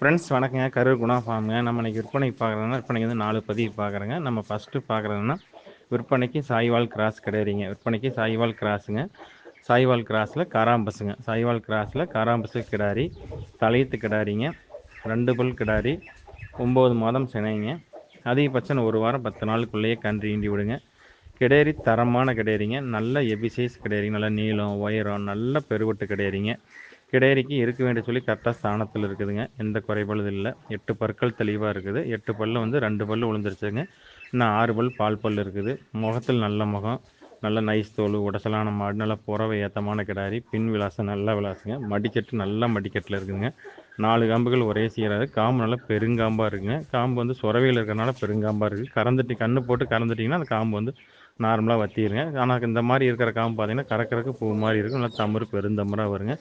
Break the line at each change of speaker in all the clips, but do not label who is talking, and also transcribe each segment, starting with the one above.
Friends வணக்கங்க. கரூர் குணா ஃபார்முங்க. நம்ம இன்றைக்கி விற்பனைக்கு பார்க்குறோன்னா விற்பனைக்கு வந்து நாலு பதிவு பார்க்குறேங்க. நம்ம ஃபஸ்ட்டு பார்க்குறதுன்னா விற்பனைக்கு சாய்வால் கிராஸ் கிடையாதுங்க. விற்பனைக்கு சாய்வால் கிராஸுங்க சாய்வால் கிராஸில் காராம்பஸுங்க. சாய்வால் கிராஸில் காராம்பஸு கிடாரி தலையத்து கிடாரிங்க. ரெண்டு பல் கிடாரி ஒம்பது மாதம் சினைங்க. அதிகபட்சம் ஒரு வாரம் பத்து நாளுக்குள்ளேயே கன்று ஈண்டி விடுங்க. கிடேரி தரமான கிடேரிங்க. நல்ல எபிசைஸ் கிடையாதுங்க கிடேரிங்க. நல்ல நீளம் உயரம் நல்ல பெருவட்டு கிடேரிங்க. கிடேரிக்கு இருக்க வேண்டிய சொல்லி கரெக்டாக ஸ்தானத்தில் இருக்குதுங்க. எந்த குறைபாடு இல்லை. எட்டு பற்கள் தெளிவாக இருக்குது. எட்டு பல்லு வந்து ரெண்டு பல்லு விழுந்துருச்சுங்க இன்னும் ஆறு பல் பால் பல் இருக்குது. முகத்தில் நல்ல முகம் நல்ல நைஸ் தோல் உடசலான மாடு நல்ல புறவை ஏத்தமான கிடாரி பின் விலாசம் நல்ல விலாசுங்க. மடிக்கட்டு நல்ல மடிக்கட்டில் இருக்குதுங்க. நாலு காம்புகள் ஒரே சீராது காம்பு நல்லா பெருங்காம்பாக இருக்குங்க. காம்பு வந்து சுரவையில் இருக்கிறனால பெருங்காம்பாக இருக்குது கறந்துட்டு கண்ணு போட்டு கறந்துட்டிங்கன்னா அந்த காம்பு வந்து நார்மலாக வத்திடுங்க ஆனால் இந்த மாதிரி இருக்கிற காம்பு பார்த்தீங்கன்னா கறக்கறக்கு பூ மாதிரி இருக்கும். நல்லா தமறு பெருந்தமராக வருங்க.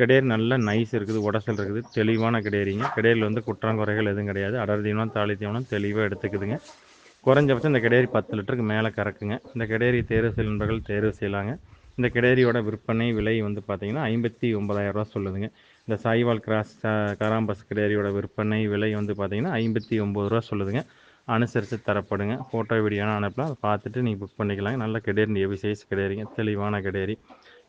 கிடையர் நல்ல நைஸ் இருக்குது உடசல் இருக்குது தெளிவான கிடையறிங்க. கிடையில் வந்து குற்றங்குறைகள் எதுவும் கிடையாது. அடர் தீவனம் தாலி தீவனம் தெளிவாக எடுத்துக்குதுங்க. குறைஞ்சபட்சம் இந்த கிடையரி பத்து லிட்டருக்கு மேலே கறக்குங்க. இந்த கிடையரி தேர்வு செய்யும் நண்பர்கள் தேர்வு செய்யலாங்க. இந்த கிடையரியோட விற்பனை விலை வந்து பார்த்தீங்கன்னா ஐம்பத்தி ஒன்பதாயிரரூவா சொல்லுதுங்க. இந்த சாய்வால் கிராஸ் கராம்பஸ் கிடையரியோட விற்பனை விலை வந்து பார்த்தீங்கன்னா ஐம்பத்தி ஒம்பது ரூபா சொல்லுதுங்க. அனுசரித்து தரப்படுங்க. ஃபோட்டோ வீடியோனா அனுப்பலாம் அதை பார்த்துட்டு நீங்கள் புக் பண்ணிக்கலாங்க. நல்ல கிடையரி எவி சைஸ் கிடையாதுங்க தெளிவான கிடையரி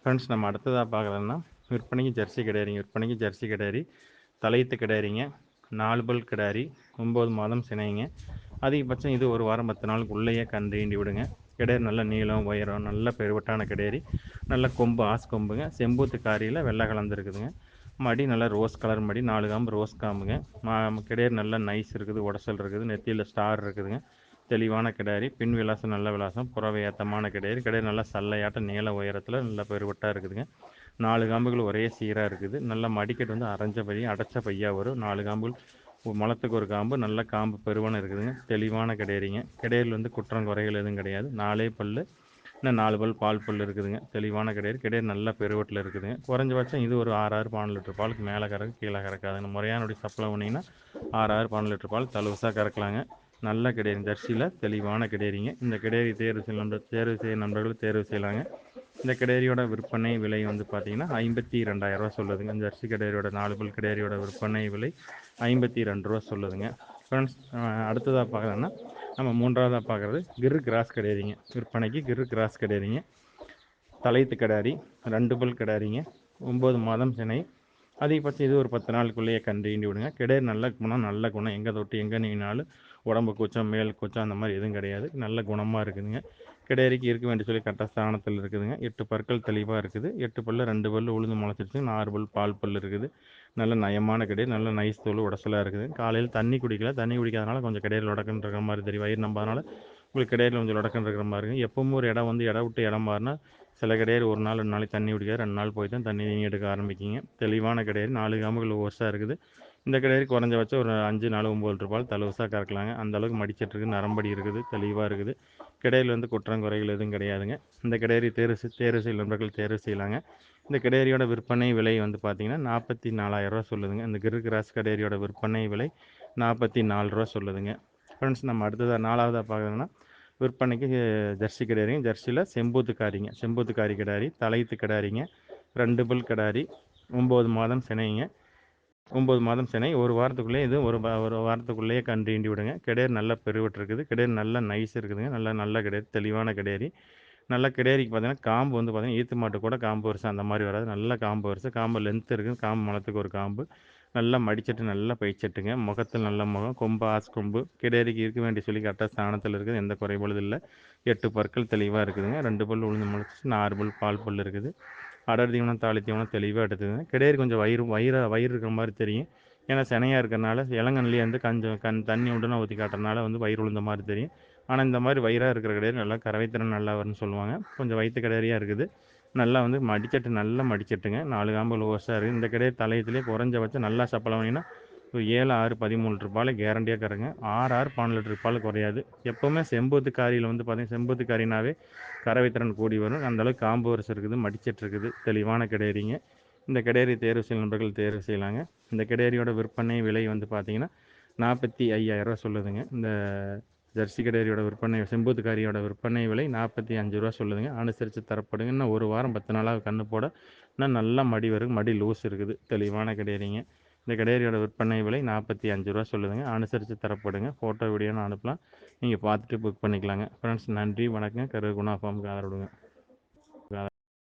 ஃப்ரெண்ட்ஸ் நம்ம அடுத்ததாக பார்க்குறோன்னா விற்பனைக்கு ஜெர்சி கிடையாதுங்க விற்பனைக்கு ஜெர்சி கிடையாது தலையத்து கிடையாதுங்க நாலு பல் கிடாரி ஒம்பது மாதம் சினைங்க அதிகபட்சம் இது ஒரு வாரம் பத்து நாளுக்கு உள்ளேயே கண்டு விடுங்க. கிடையாது நல்ல நீளம் உயரம் நல்ல பெருவட்டான கிடையாது நல்ல கொம்பு ஆஸ் கொம்புங்க. செம்பூத்து காரியில் வெள்ளை கலந்துருக்குதுங்க மடி நல்லா ரோஸ் கலர் மடி நாலு காம்பு ரோஸ் காம்புங்க. மா கிடையாது நல்லா நைஸ் இருக்குது உடசல் இருக்குது நெத்தியில் ஸ்டார் இருக்குதுங்க. தெளிவான கிடாரி பின் விலாசம் நல்ல விலாசம் புறவை ஏத்தமான கிடையாது கிடையாது நல்லா சல்லையாட்டம் நீள உயரத்தில் நல்ல பெருவட்டாக இருக்குதுங்க. நாலு காம்புகள் ஒரே சீராக இருக்குது. நல்ல மடிக்கட்டு வந்து அரைஞ்ச பையன் அடைச்ச பையாக வரும் நாலு காம்புகள். மலத்துக்கு ஒரு காம்பு நல்ல காம்பு பெருவனம் இருக்குதுங்க. தெளிவான கிடையாதுங்க கிடையில் வந்து குற்றம் குறைகள் எதுவும் கிடையாது. நாலே பல்லு இன்னும் நாலு பல் பால் பல் இருக்குதுங்க. தெளிவான கிடையாது. கிடையாது நல்லா பெருவட்டில் இருக்குதுங்க. குறைஞ்சபட்சம் இது ஒரு ஆறாறு பன்னெண்டு லிட்டர் பாலுக்கு மேலே கறக்கு கீழே கறக்காதுங்க முறையானுடைய சப்ளை பண்ணிங்கன்னா ஆறாறு பன்னெண்டு லிட்டர் பால் தலுவசாக கறக்கலாங்க. நல்ல கிடையாது. ஜெர்சியில் தெளிவான கிடையாதுங்க. இந்த கிடையாது தேர்வு செய்ய நண்பர் தேர்வு செய்ய நண்பர்கள் தேர்வு செய்யலாங்க. இந்த கிடேரியோட விற்பனை விலை வந்து பார்த்தீங்கன்னா ஐம்பத்தி ரெண்டாயிரரூவா சொல்லுதுங்க. ஜெர்சி கிடேரியோட நாலு பல் கிடேரியோட விற்பனை விலை ஐம்பத்தி ரெண்டு ரூபா சொல்லுதுங்க. ஃப்ரெண்ட்ஸ் அடுத்ததாக பார்க்குறோன்னா நம்ம மூன்றாவதாக பார்க்குறது கிரு கிராஸ் கிடையாதுங்க. விற்பனைக்கு கிரு கிராஸ் கிடையாதுங்க. தலைத்து கிடாரி ரெண்டு பல் கிடாரிங்க ஒம்பது மாதம் சினை. அதிகபட்சம் இது ஒரு பத்து நாளுக்குள்ளேயே கண்டு விடுங்க. கிடையாது நல்ல குணம் நல்ல குணம். எங்கே தொட்டு எங்கே நீங்கினாலும் உடம்பு கூச்சம் மேல் கூச்சம் அந்த மாதிரி எதுவும் கிடையாது. நல்ல குணமாக இருக்குதுங்க. கிடையாரிக்கு இருக்க வேண்டிய சொல்லி கரெக்டாக ஸ்தானத்தில் இருக்குதுங்க. எட்டு பற்கள் தெளிவாக இருக்குது. எட்டு பல்லு ரெண்டு பல்லு உளுந்து முளைச்சிருச்சு ஆறு பல் பால் பல் இருக்குது. நல்ல நயமான கிடையாது நல்ல நைஸ் தோல் உடசலாக இருக்குது. காலையில் தண்ணி குடிக்கல. தண்ணி குடிக்காதனால கொஞ்சம் கிடையாது உடக்குன்னு இருக்கிற மாதிரி தெரியும். வயிறு நம்பாதனால உங்களுக்கு கிடையாது கொஞ்சம் உடக்குன்னு இருக்கிற மாதிரி இருக்கும். எப்பவும் ஒரு இடம் வந்து இடம் விட்டு இடம் மாறினா சில கிடையாது ஒரு நாள் ரெண்டு நாளைக்கு தண்ணி குடிக்காது. ரெண்டு நாள் போய் தான் தண்ணி நீங்கள் எடுக்க ஆரம்பிக்கிங்க. தெளிவான கிடையாது நாலு காம்புகள் ஓர்ஸாக இருக்குது. இந்த கிடையாது குறைஞ்சபட்சம் ஒரு அஞ்சு நாலு ஒம்பது ரூபாய் தலவசாக கறக்கலாங்க. அந்தளவுக்கு மடிச்சிட்ருக்கு நரம்படி இருக்குது. தெளிவாக இருக்குது. கிடையில் வந்து குற்றம் குறைகள் எதுவும் கிடையாதுங்க. இந்த கிடையரி தேர்வு தேர்வு செய்ய நண்பர்கள் தேர்வு செய்யலாங்க. இந்த கிடையரியோட விற்பனை விலை வந்து பார்த்திங்கன்னா நாற்பத்தி நாலாயிரரூவா சொல்லுதுங்க. இந்த கிரு கிராஸ் கிடையரியோட விற்பனை விலை நாற்பத்தி நாலு ரூபா சொல்லுதுங்க. ஃப்ரெண்ட்ஸ் நம்ம அடுத்ததாக நாலாவதாக பார்க்குறோன்னா விற்பனைக்கு ஜெர்சி கிடாரிங்க. ஜெர்சியில் செம்பூத்து காரிங்க செம்பூத்து காரி கிடாரி தலையத்து கிடாரிங்க ரெண்டு பல் கிடாரி ஒம்பது மாதம் சினைங்க. ஒம்பது மாதம் சினை ஒரு வாரத்துக்குள்ளேயே இது ஒரு ஒரு வாரத்துக்குள்ளேயே கன்று ஈண்டி விடுங்க. கிடையாது நல்ல பெருவிட்டுருக்குது இருக்குது. நல்லா நல்ல நைஸ் இருக்குதுங்க. நல்ல நல்ல கிடையாது தெளிவான கிடையாது நல்ல கிடேரிக்கு பார்த்தீங்கன்னா காம்பு வந்து பார்த்தீங்கன்னா ஈத்து மாட்டு கூட காம்பு வருஷம் அந்த மாதிரி வராது. நல்ல காம்பு வருஷம் காம்பு லென்த் இருக்குது. காம்பு மலத்துக்கு ஒரு காம்பு. நல்லா மடிச்சட்டு நல்லா பயிச்சட்டுங்க. முகத்தில் நல்ல முகம். கொம்பு ஆஸ் கொம்பு. கிடையாரிக்கு இருக்க வேண்டிய சொல்லி கரெக்டாக ஸ்தானத்தில் இருக்குது. எந்த குறைபாடு இல்லை. எட்டு பற்கள் தெளிவாக இருக்குதுங்க. ரெண்டு பல் உளுந்து முளைச்சி நாலு பல் பால் பல் இருக்குது. அடர் தீவனம் தாலி தீவனம் தெளிவாக எடுத்துதுங்க. கிடையாது கொஞ்சம் வயிறு வயிறு வயிறு இருக்கிற மாதிரி தெரியும். ஏன்னா சினையாக இருக்கிறனால இளங்கன்லேயே வந்து கொஞ்சம் கண் தண்ணி உடனே ஊற்றி காட்டுறதுனால வந்து வயிறு உளுந்த மாதிரி தெரியும். ஆனால் இந்த மாதிரி வயிறாக இருக்கிற கிடையாது நல்லா கறவைத்திறன் நல்லா வரும்னு சொல்லுவாங்க. கொஞ்சம் வயிற்று கிடையாரியாக இருக்குது. நல்லா வந்து மடிச்சட்டு நல்லா மடிச்சட்டுங்க நாலு காம்பல் ஓசாக இருக்குது இந்த கடையை தலையத்துலேயே குறைஞ்சபட்சம் நல்லா சப்பளம் வாங்கினா ஒரு ஏழு ஆறு பதிமூணு ரூபாயில் கேரண்டியாக கறங்க ஆறு ஆறு பன்னெண்டு லிட்டர் குறையாது. எப்போவுமே செம்பூத்து காரியில் வந்து பார்த்தீங்கன்னா செம்பூத்து காரினாவே கரவைத்திறன் கூடி வரும். அந்தளவுக்கு காம்பு வரிசை இருக்குது மடிச்சட்டு இருக்குது. தெளிவான கிடையறிங்க இந்த கிடையறி தேர்வு செய்யும் நண்பர்கள் தேர்வு செய்யலாங்க. இந்த கிடையறியோட விற்பனை விலை வந்து பார்த்தீங்கன்னா நாற்பத்தி ஐயாயிரரூவா சொல்லுதுங்க. இந்த ஜெர்சி கடையரியோட விற்பனை செம்பூத்துக்காரியோட விற்பனை விலை நாற்பத்தி அஞ்சு ரூபா சொல்லுதுங்க. அனுசரித்து தரப்படுங்க. இன்னும் ஒரு வாரம் பத்து நாளாக கன்று போட இன்னும் நல்லா மடி வரும் மடி லூஸ் இருக்குது. தெளிவான கிடையாதுங்க இந்த கடையரியோட விற்பனை விலை நாற்பத்தி அஞ்சு ரூபா சொல்லுதுங்க. அனுசரித்து தரப்படுங்க. ஃபோட்டோ வீடியோன்னு அனுப்பலாம். நீங்கள் பார்த்துட்டு புக் பண்ணிக்கலாங்க. ஃப்ரெண்ட்ஸ் நன்றி. வணக்கம் கரு குணா ஃபார்முக்கு ஆதரவுடுங்க